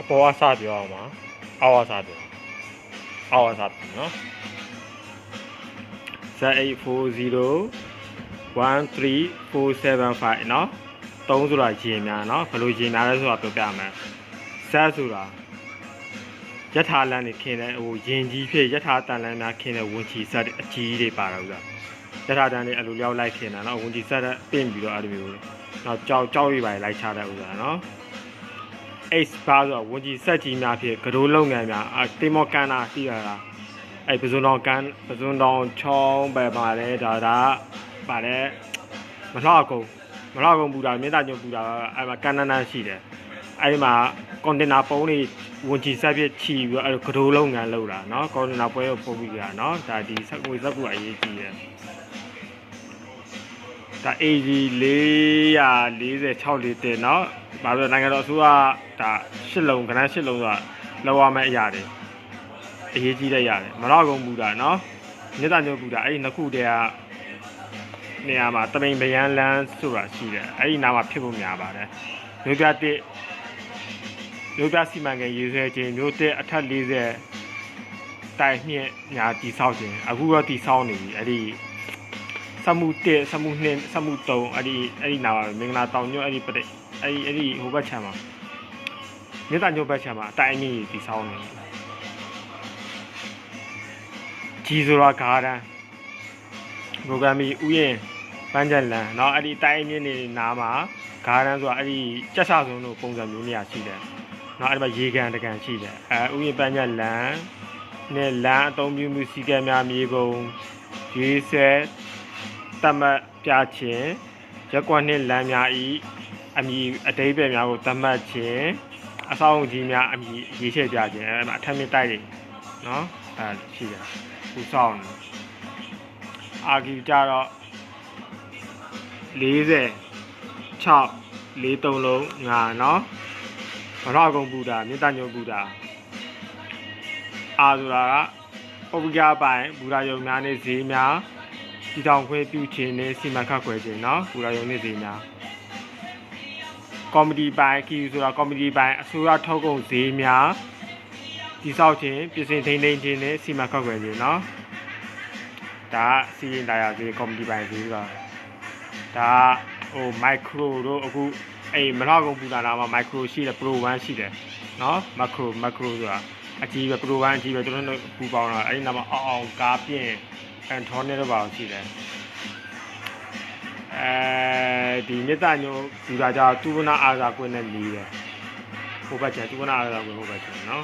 အပေါ်ကစပြောအောင်ပါအောက်ကစပြောအောက်ကစပြောနော်Z840 13475เนาะ3ဆိုတာရင်များเนาะဘယ်လိုရင်များလဲဆိုတာပြောပြမယ် Z ဆိုတာယထာလန်နေခင်းတဲ့ဟိုရင်ကြီးဖြစ်ယထာတန်လန်များခင်းတဲ့ဝင်ချီဆက်အကြီးတွေပါတော့ဥစားယထာတန်နေအလိုလျောက်လိုက်ခင်းတာเนาะဝင်ချီဆက်ပင့်ပြီးတော့အဲ့လိုမျိုးတော့ကြောက်ကြောက်ရိပ်ပါလိုက်ချတဲ့ဥစားเนาะ H ဘာဆိုတော့ဝင်ကြီးဆက်ကြီးများဖြစ်ကတိုးလုပ်ငန်းများအတေမောကန်တာရှိရတာအဲ့ပဇွန်တော်ကန်ပဇွန်တော်ချောင်းပဲပါတယ်ဒါဒါပါတယ်မလှကုံမလှကုံပူတာမြေတာညုံပူတာအဲ့မှာကန်နန်းနန်းရှိတယ်အဲ့ဒီမှာကွန်တင်နာပုံးလေးဝင်ကြီးဆက်ဖြစ်ချီပြီးတော့အဲ့ကတိုးလုပ်ငန်းလုပ်တာเนาะကွန်တင်နာပွဲကိုပုံပြီးကြတာเนาะဒါဒီဆက်ငွေဆက်ကူအရေးကြီးတယ် ဒါ AG 446လေးတင်เนาะဘာလို့လဲနိုင်ငံတော်အစိုးရဒါရှစ်လုံးခဏရှစ်လုံးဆိုတာလောက်ရမယ့်အရာတွေအရေးကြီးတဲ့ရတယ်မတော့ကုန်ဘူးတာเนาะမြစ်တာညို့ဘူးတာအဲ့ဒီနှစ်ခုတည်းကနေရာမှာတမိန်ဗယန်းလန်းဆိုတာရှိတယ်အဲ့ဒီနားမှာဖြစ်ဖို့များပါတယ်မြို့ပြတစ်မြို့ပြစီမံကိန်းရေးဆွဲခြင်းမြို့တစ်အထက်40တိုင်မြင့်ညာတိဆောက်ခြင်းအခုတော့တိဆောက်နေပြီအဲ့ဒီ စမှုတစ်စမှုနှစ်စမှု3အဲ့ဒီအဲ့ဒီနားပါမင်္ဂလာတောင်ညွတ်အဲ့ဒီပတိအဲ့ဒီအဲ့ဒီဟိုဘက်ခြမ်းမှာမြစ်တာညို့ဘက်ခြမ်းမှာအတိုင်အမြင့်ကြီးတိဆောက်နေတယ်ကြီးဆိုတာဂါရန်ပရိုဂရမ်ကြီးဥယျာဉ်ပန်းချက်လန်เนาะအဲ့ဒီအတိုင်အမြင့်နေနားမှာဂါရန်ဆိုတာအဲ့ဒီကြက်ဆဆုံးလို့ပုံစံမျိုးနေရာရှိတယ်เนาะအဲ့ဒီမှာရေကန်တကန်ရှိတယ်အဲဥယျာဉ်ပန်းချက်လန်နဲ့လမ်းအသုံးပြုမှုစီကံများမြေကုန်ရေးဆဲ သတ်မှတ်ပြခြင်းရက်ကွက်နှင့်လမ်းများ၏အမည်အတိပ္ပယ်များကိုသတ်မှတ်ခြင်းအဆောက်အုံကြီးများအမည်ရေးချပြခြင်းအဲ့မှာအထက်မြင့်တိုက်တွေနော်အဲ့ရှိတယ်ပူဆောင်အာဂီကြတော့40 6 43လုံးငါနော်ဗရဂုံဘူတာမြတ်တညုံဘူတာအာဆိုတာကပုပ္ပကပိုင်ဘူတာယုံများနဲ့ဈေးများ ဒီတောင်ခွဲပြုခြင်းနဲ့စီမံခန့်ခွဲခြင်းเนาะဘူရာယုံနဲ့ဈေးများကောမဒီပိုင်းကီဆိုတာကောမဒီပိုင်းအစိုးရထုတ်ကုန်ဈေးများဒီဆောက်ခြင်းပြင်ဆင်ထိန်းသိမ်းခြင်းနဲ့စီမံခန့်ခွဲခြင်းเนาะဒါကစီရင်တရားဈေးကောမဒီပိုင်းဈေးဆိုတာဒါကဟိုမိုက်ခရိုတို့အခုအေးမလောက်ကုန်ပူတာနာမှာမိုက်ခရိုရှိတယ်ပရို1ရှိတယ်เนาะမက်ခရိုမက်ခရိုဆိုတာ အကြီးပဲပရိုပိုင်းအကြီးပဲကျွန်တော်တို့ပူပေါင်းတာအဲ့ဒီနောက်မှာအောင်အောင်ကားပြင်အန်ထောနဲ့တော့ပါရှိတယ်အဲဒီမြစ်သားညိုလူသားကြသူဝနာအာသာကွင်းနဲ့နေတယ်ဟိုဘက်ကျန်သူဝနာအာသာကွင်းဟိုဘက်ကျန်နော်